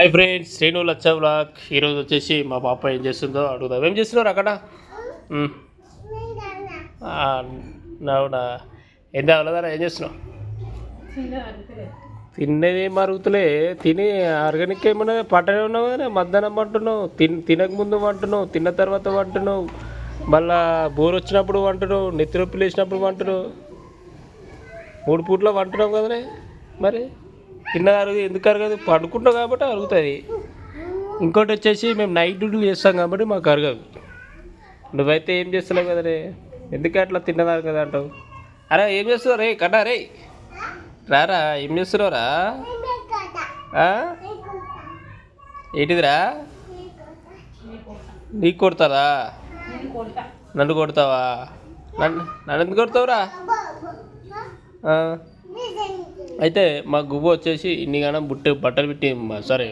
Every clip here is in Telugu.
హై ఫ్రెండ్స్ శ్రీను లచ్చా బ్లాక్ ఈరోజు వచ్చేసి మా పాప ఏం చేస్తుందో అడుగుదాం. ఏం చేస్తున్నారు అక్కడ అవునా ఎంత అవ్వలేదా ఏం చేస్తున్నావు? తినేది అరుగుతులే తిని ఆర్గానిక్ ఏమన్నా పట్టనే ఉన్నావు కదా మధ్యాహ్నం వంటున్నావు తిన్ తినక ముందు వంటున్నావు తిన్న తర్వాత వంటున్నావు మళ్ళా బోర్ వచ్చినప్పుడు వంటున్నావు నెత్తి నొప్పి లేచినప్పుడు వంటున్నావు మూడు పూట్ల వంటున్నావు కదనే మరి? తిన్నది అరుగు ఎందుకు అరగదు? పండుకుంటావు కాబట్టి అరుగుతుంది. ఇంకోటి వచ్చేసి మేము నైట్ డ్యూటీలు చేస్తాం కాబట్టి మాకు అరగదు. నువ్వైతే ఏం చేస్తున్నావు కదనే ఎందుకు అట్లా తిన్నదారు కదా అంటావు? అరే ఏం చేస్తున్నావు రే? కన్నా రే. రారా ఏం చేస్తున్నావురా ఏంటిదిరా? నీకు కొడతారా? నన్ను కొడతావా? నన్ను నన్ను ఎందుకు కొడతావురా? అయితే మా గువ్వ వచ్చేసి ఇన్ని కానీ బుట్ట బట్టలు పెట్టి సారీ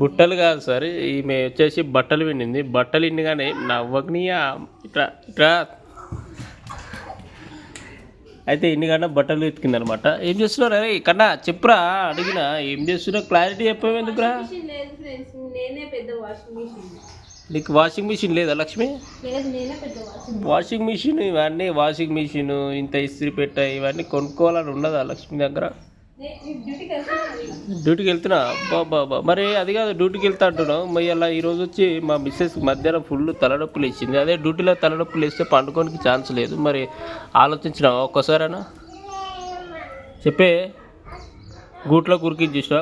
బుట్టలు కాదు సార్ ఈమె వచ్చేసి బట్టలు పిండింది బట్టలు ఇన్ని కానీ నవ్వకనియా ఇట్లా ఇట్లా. అయితే ఇన్ని కన్నా బట్టలు ఎత్తుకింది అనమాట ఏం చేస్తున్నారు అరే కన్నా చెప్పురా అడిగిన. ఏం చేస్తున్నావు? క్లారిటీ చెప్పావు ఎందుకురా? నేనే పెద్ద వాషింగ్ మిషన్ నీకు వాషింగ్ మిషన్ లేదా లక్ష్మి? వాషింగ్ మిషన్ ఇవన్నీ వాషింగ్ మిషన్ ఇంత ఇస్త్రీ పెట్ట ఇవన్నీ కొనుక్కోవాలని ఉండదా లక్ష్మి దగ్గర? డ్యూటీకి వెళ్తున్నా? బాబా మరి అది కాదు డ్యూటీకి వెళ్తా అంటున్నావు. మరి అలా ఈరోజు వచ్చి మా మిస్సెస్ మధ్యాహ్నం ఫుల్ తలనొప్పులు ఇచ్చింది అదే డ్యూటీలో తలనొప్పులు వేస్తే పండుకోనికి ఛాన్స్ లేదు. మరి ఆలోచించినావా ఒక్కసారైనా? చెప్పే. గూట్లో కురికి చూసినా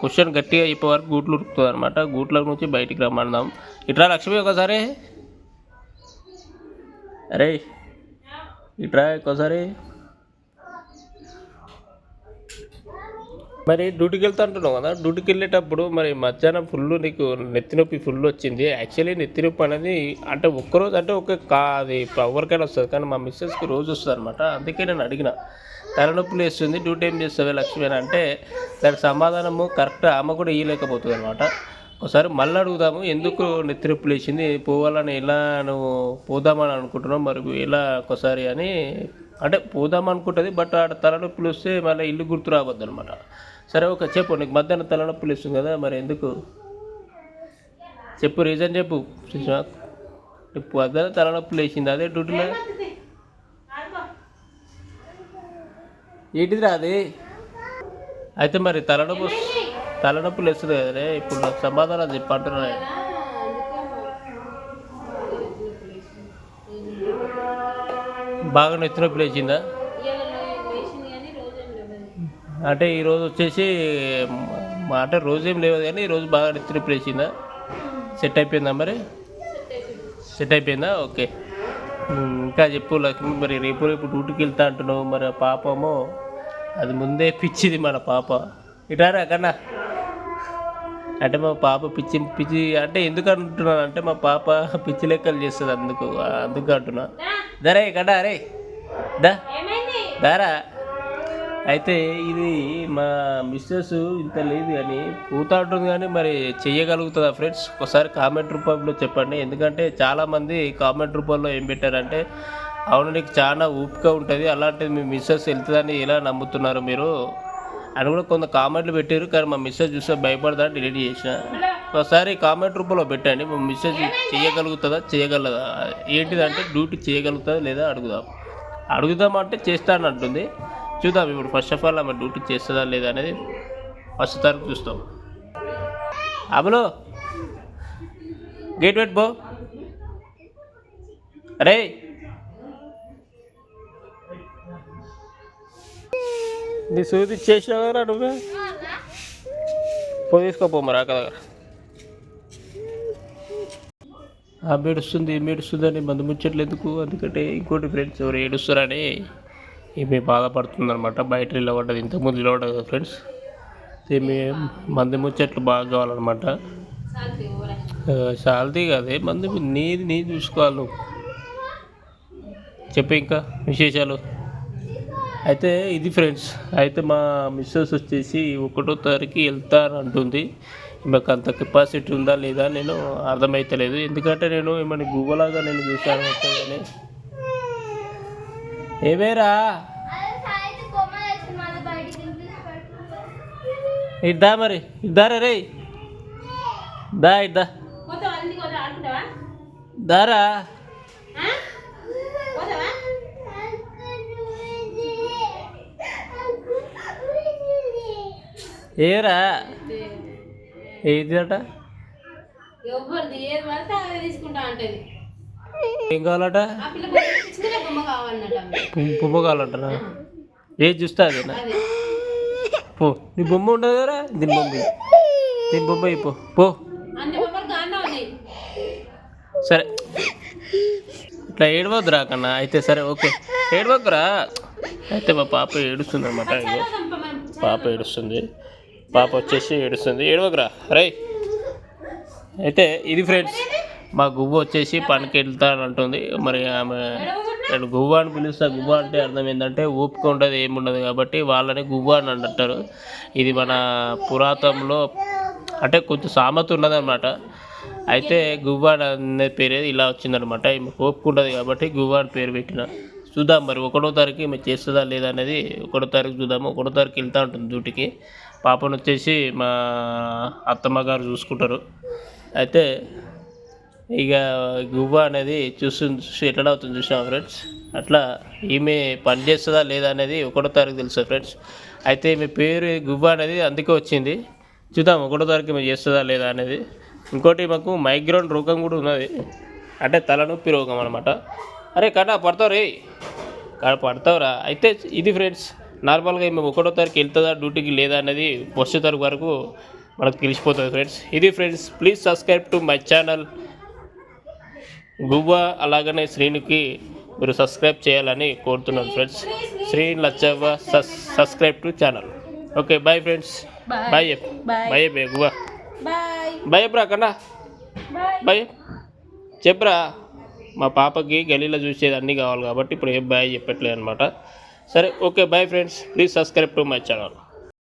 క్వశ్చన్ గట్టిగా అయిపోయే వరకు గూట్లు ఉరుకుతుంది అనమాట గూట్ల నుంచి బయటికి రమ్మన్నాం ఇట్రా లక్ష్మి ఒకసారి. అరే ఇట్రా ఒకసారి. మరి డ్యూటీకి వెళ్తా అంటున్నావు కదా? డ్యూటీకి వెళ్ళేటప్పుడు మరి మధ్యాహ్నం ఫుల్ నీకు నెత్తి నొప్పి ఫుల్ వచ్చింది. యాక్చువల్లీ నెత్తి నొప్పి అనేది అంటే ఒక్కరోజు అంటే ఒక కా అది ఎవరికైనా వస్తుంది. కానీ మా మిస్సెస్కి రోజు వస్తుంది అనమాట అందుకే నేను అడిగిన. తలనొప్పి లేస్తుంది డ్యూటీ ఏం చేస్తావే లక్ష్మి అని అంటే దానికి సమాధానము కరెక్ట్ ఆమె కూడా ఇయ్యలేకపోతుంది అనమాట ఒకసారి మళ్ళీ అడుగుదాము ఎందుకు నెత్తి నొప్పి లేచింది పోవాలని ఎలా నువ్వు పోదామని అనుకుంటున్నావు మరి ఎలా ఒకసారి అని. అంటే పోదాం అనుకుంటుంది బట్ ఆడ తలనొప్పులు వస్తే మళ్ళీ ఇల్లు గుర్తు రావద్దు అనమాట సరే ఒక చెప్పు నీకు మధ్యాహ్నం తలనొప్పులు ఇస్తుంది కదా మరి ఎందుకు? చెప్పు రీజన్ చెప్పు శ్రీనాథ్ నీకు మధ్యాహ్నం తలనొప్పులు వేసింది అదే డ్యూటీలో? ఏంటిదిరా అది? అయితే మరి తలనొప్పి తలనొప్పులు వేస్తుంది కదనే ఇప్పుడు నాకు సమాధానం చెప్పు బాగా నెత్తి లేచిందా? అంటే ఈరోజు వచ్చేసి అంటే రోజు ఏం లేవు కానీ ఈరోజు బాగా నెత్తి లేచిందా? సెట్ అయిపోయిందా మరి? సెట్ అయిపోయిందా? ఓకే. ఇంకా చెప్పు లక్ష్మి మరి రేపు రేపు డ్యూటీకి వెళ్తా అంటున్నావు మరి పాపము పాపమో. అది ముందే పిచ్చిది మన పాప. ఇటారా కన్నా? అంటే మా పాప పిచ్చి పిచ్చి అంటే ఎందుకు అంటున్నాను అంటే మా పాప పిచ్చి లెక్కలు చేస్తుంది అందుకు అందుకు అంటున్నా. దరే కన్నా అరే దా. దారా అయితే ఇది మా మిస్సెస్ ఇంత లేదు కానీ పూతా ఉంటుంది కానీ మరి చెయ్యగలుగుతుందా ఫ్రెండ్స్? ఒకసారి కామెంట్ రూపంలో చెప్పండి. ఎందుకంటే చాలామంది కామెంట్ రూపంలో ఏం పెట్టారంటే అవును నీకు చాలా ఊపిక ఉంటుంది. అలాంటిది మీ మిస్సెస్ వెళ్తుందని ఎలా నమ్ముతున్నారు మీరు? అని కూడా కొంత కామెంట్లు పెట్టారు కానీ మా మిస్సెస్ చూస్తే భయపడదా డిలీట్ చేసిన. ఒకసారి కామెంట్ రూపంలో పెట్టండి మా మిస్సెస్ చేయగలుగుతుందా చేయగలదా? ఏంటిదంటే డ్యూటీ చేయగలుగుతుందా లేదా అడుగుదాం. అడుగుదామంటే చేస్తాను అంటుంది. చూద్దాం ఇప్పుడు ఫస్ట్ ఆఫ్ ఆల్ ఆమె డ్యూటీ చేస్తుందా లేదా అనేది ఫస్ట్ తారీఖు చూస్తాం. అమలు! గేట్ వెట్ బో అరే నీ సూది చేసినావు కదా నువ్వే? పో తీసుకోపో మరి అక్క దగ్గర ఆ ఏడుస్తుంది ఏం ఏడుస్తుంది అని మందు ముచ్చట్లు ఎందుకు ఎందుకంటే ఇంకోటి ఫ్రెండ్స్ ఎవరు ఏడుస్తారని ఈమె బాధపడుతుందనమాట బయట నిలబడ్డది ఇంతకుముందు నిలబడ్డది కదా ఫ్రెండ్స్ ఈమె మంది ముచ్చట్లు బాగా కావాలన్నమాట. శాంతి కాదే శాలరీ మంది నీది నీ చూసుకోవాలి నువ్వు. చెప్పే ఇంకా విశేషాలు? అయితే ఇది ఫ్రెండ్స్ అయితే మా మిస్సెస్ వచ్చేసి ఒకటో తారీఖు వెళ్తాను అంటుంది. మాకు అంత కెపాసిటీ ఉందా లేదా నేను అర్థమైతలేదు. ఎందుకంటే నేను ఏమైనా గువ్వలాగా నేను చూశాను కానీ ఏమేరా ఇద్దా మరి ఇద్దారా రే దా ఇద్దా దారా ఆ? పోతావా ఏరా? ఏది అట? ఏం కావాలట? బొమ్మ పువ్వు కావాలంటనా ఏది చూస్తా అదేనా అదే? పో. నీ బొమ్మ ఉండదు కదా? దీని బొమ్మ. దీని బొమ్మ పో. పో. సరే. ఇట్లా ఏడవద్దురా కన్నా. అయితే సరే ఓకే. ఏడవద్దురా? అయితే మా పాప ఏడుస్తుంది అనమాట పాప ఏడుస్తుంది. పాప వచ్చేసి ఏడుస్తుంది. ఏడవకురా. రై అయితే ఇది ఫ్రెండ్స్ మా గువ్వ వచ్చేసి పనికి వెళ్తానంటుంది మరి ఆమె నేను గువ్వ అని పిలుస్తా. గువ్వ అంటే అర్థం ఏంటంటే ఊపిక ఉండదు ఏముండదు కాబట్టి వాళ్ళని గువ్వ అని అంటారు. ఇది మన పురాతంలో అంటే కొంచెం సామెత ఉన్నదన్నమాట. అయితే గువ్వ అనే పేరు ఇలా వచ్చిందనమాట ఊపుకుంటుంది కాబట్టి గువ్వ అని పేరు పెట్టిన. చూద్దాం మరి ఒకటో తారీఖు ఈమె చేస్తుందా లేదా అనేది ఒకటో తారీఖు చూద్దాము. ఒకటో తారీఖు వెళ్తూ ఉంటుంది డ్యూటీకి. పాపను వచ్చేసి మా అత్తమ్మ గారు చూసుకుంటారు. అయితే ఇక గువ్వ అనేది చూస్తుంది చూసి ఎట్లా అవుతుంది చూసాం ఫ్రెండ్స్? అట్లా ఈమె పని చేస్తుందా లేదా అనేది ఒకటో తారీఖు తెలుసు ఫ్రెండ్స్. అయితే ఈమె పేరు గువ్వ అనేది అందుకే వచ్చింది. చూద్దాం ఒకటో తారీఖు ఈమె చేస్తుందా లేదా అనేది. ఇంకోటి మాకు మైగ్రేన్ రోగం కూడా ఉన్నది. అంటే తలనొప్పి రోగం అనమాట అరే కన్నా పడతావు రే. కాడ పడతావురా అయితే ఇది ఫ్రెండ్స్ నార్మల్గా ఈమె ఒకటో తారీఖు వెళ్తుందా డ్యూటీకి లేదా అనేది వచ్చే తారీఖు వరకు మనకు తెలిసిపోతుంది ఫ్రెండ్స్. ఇది friends please subscribe to my channel Guvva అలాగనే శ్రీనికి మీరు సబ్స్క్రైబ్ చేయాలని కోరుతున్నాను friends. Shri Lachavva సస్ subscribe to channel okay bye friends. Bye. Bye బే గువ్వ. బాయ్ బాయ్ చెప్పరా కన్నా. బాయ్ బాయ్ చెప్పరా? మా పాపకి గలీలో చూసేది అన్నీ కావాలి కాబట్టి ఇప్పుడు ఏం బాయ్ చెప్పట్లేదు అనమాట సరే okay bye friends please subscribe to my channel